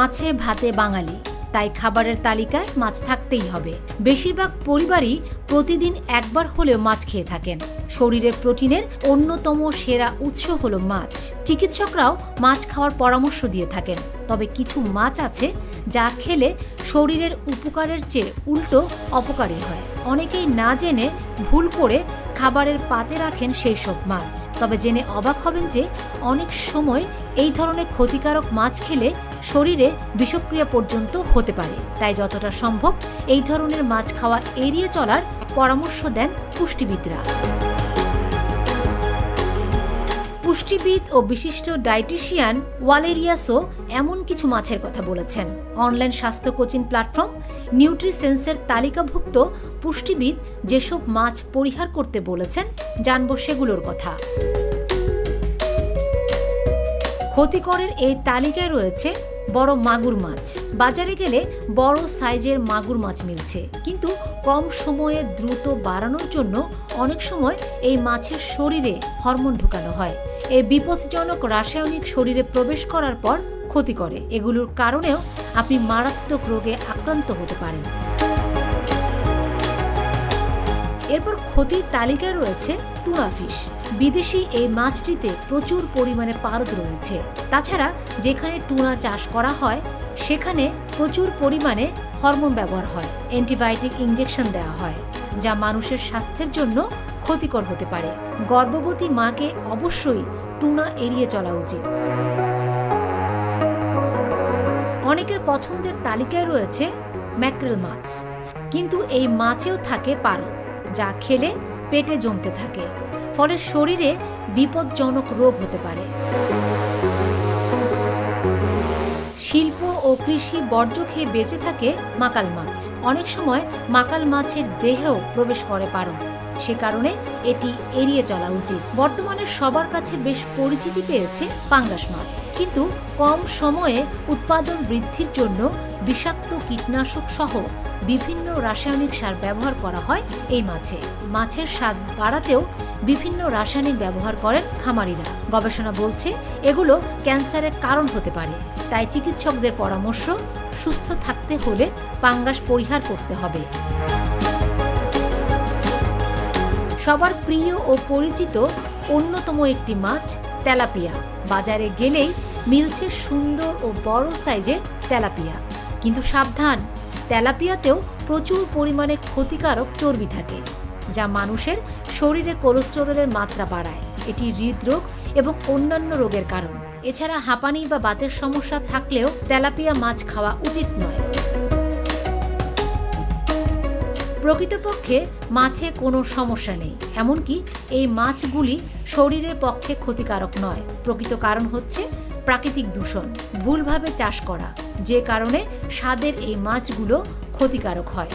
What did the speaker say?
মাছে ভাতে বাঙালি, তাই খাবারের তালিকায় মাছ থাকতেই হবে। বেশিরভাগ পরিবারই প্রতিদিন একবার হলেও মাছ খেয়ে থাকেন। শরীরে প্রোটিনের অন্যতম সেরা উৎস হল মাছ। চিকিৎসকরাও মাছ খাওয়ার পরামর্শ দিয়ে থাকেন। তবে কিছু মাছ আছে যা খেলে শরীরের উপকারের চেয়ে উল্টো অপকারী হয়। অনেকেই না জেনে ভুল করে খাবারের পাতে রাখেন সেই সব মাছ। তবে জেনে অবাক হবেন যে অনেক সময় এই ধরনের ক্ষতিকারক মাছ খেলে শরীরে বিষক্রিয়া পর্যন্ত হতে পারে। তাই যতটা সম্ভব এই ধরনের মাছ খাওয়া এড়িয়ে চলার পরামর্শ দেন পুষ্টিবিদরা। পুষ্টিবিদ ও বিশিষ্ট ডায়েটিশিয়ান ওয়ালেরিয়াসও এমন কিছু মাছের কথা বলেছেন। অনলাইন স্বাস্থ্য কোচিং প্ল্যাটফর্ম নিউট্রিসেন্সের তালিকাভুক্ত পুষ্টিবিদ যেসব মাছ পরিহার করতে বলেছেন, জানব সেগুলোর কথা। ক্ষতিকরের এই তালিকায় রয়েছে বড় মাগুর মাছ। বাজারে গেলে বড় সাইজের মাগুর মাছ মিলছে। কিন্তু কম সময়ে দ্রুত বাড়ানোর জন্য অনেক সময় এই মাছের শরীরে হরমোন ঢুকানো হয়। এই বিপজ্জনক রাসায়নিক শরীরে প্রবেশ করার পর ক্ষতি করে। এগুলোর কারণেও আপনি মারাত্মক রোগে আক্রান্ত হতে পারেন। এরপর ক্ষতির তালিকায় রয়েছে টুনা ফিশ। বিদেশি এই মাছটিতে প্রচুর পরিমাণে পারদ রয়েছে। তাছাড়া যেখানে টুনা চাষ করা হয়, সেখানে প্রচুর পরিমাণে হরমোন ব্যবহার হয়, অ্যান্টিবায়োটিক ইঞ্জেকশন দেওয়া হয়, যা মানুষের স্বাস্থ্যের জন্য ক্ষতিকর হতে পারে। গর্ভবতী মাকে অবশ্যই টুনা এড়িয়ে চলা উচিত। অনেকের পছন্দের তালিকায় রয়েছে ম্যাক্রেল মাছ, কিন্তু এই মাছেও থাকে পারদ। যা খেলে পেটে জমতে থাকে, ফলে শরীরে বিপজ্জনক রোগ হতে পারে। শিল্প ও কৃষি বর্জ্য খেয়ে বেঁচে থাকে মাকাল মাছ। অনেক সময় মাকাল মাছের দেহেও প্রবেশ করে পারদ। সে কারণে এটি এড়িয়ে চলা উচিত। বর্তমানে সবার কাছে বেশ পরিচিতি পেয়েছে পাঙ্গাস মাছ। কিন্তু কম সময়ে উৎপাদন বৃদ্ধির জন্য বিষাক্ত কীটনাশক সহ বিভিন্ন রাসায়নিক সার ব্যবহার করা হয় এই মাছে। মাছের স্বাদ বাড়াতেও বিভিন্ন রাসায়নিক ব্যবহার করেন খামারিরা। গবেষণা বলছে, এগুলো ক্যান্সারের কারণ হতে পারে। তাই চিকিৎসকদের পরামর্শ, সুস্থ থাকতে হলে পাঙ্গাস পরিহার করতে হবে। সবার প্রিয় ও পরিচিত অন্যতম একটি মাছ তেলাপিয়া। বাজারে গেলেই মিলছে সুন্দর ও বড় সাইজের তেলাপিয়া। কিন্তু সাবধান, তেলাপিয়াতেও প্রচুর পরিমাণে ক্ষতিকারক চর্বি থাকে, যা মানুষের শরীরে কোলেস্টেরলের মাত্রা বাড়ায়। এটি হৃদরোগ এবং অন্যান্য রোগের কারণ। এছাড়া হাঁপানি বা বাতের সমস্যা থাকলেও তেলাপিয়া মাছ খাওয়া উচিত নয়। প্রকৃতপক্ষে মাছে কোনো সমস্যা নেই, এমনকি এই মাছগুলি শরীরের পক্ষে ক্ষতিকারক নয়। প্রকৃত কারণ হচ্ছে প্রাকৃতিক দূষণ, ভুলভাবে চাষ করা, যে কারণে স্বাদের এই মাছগুলো ক্ষতিকারক হয়।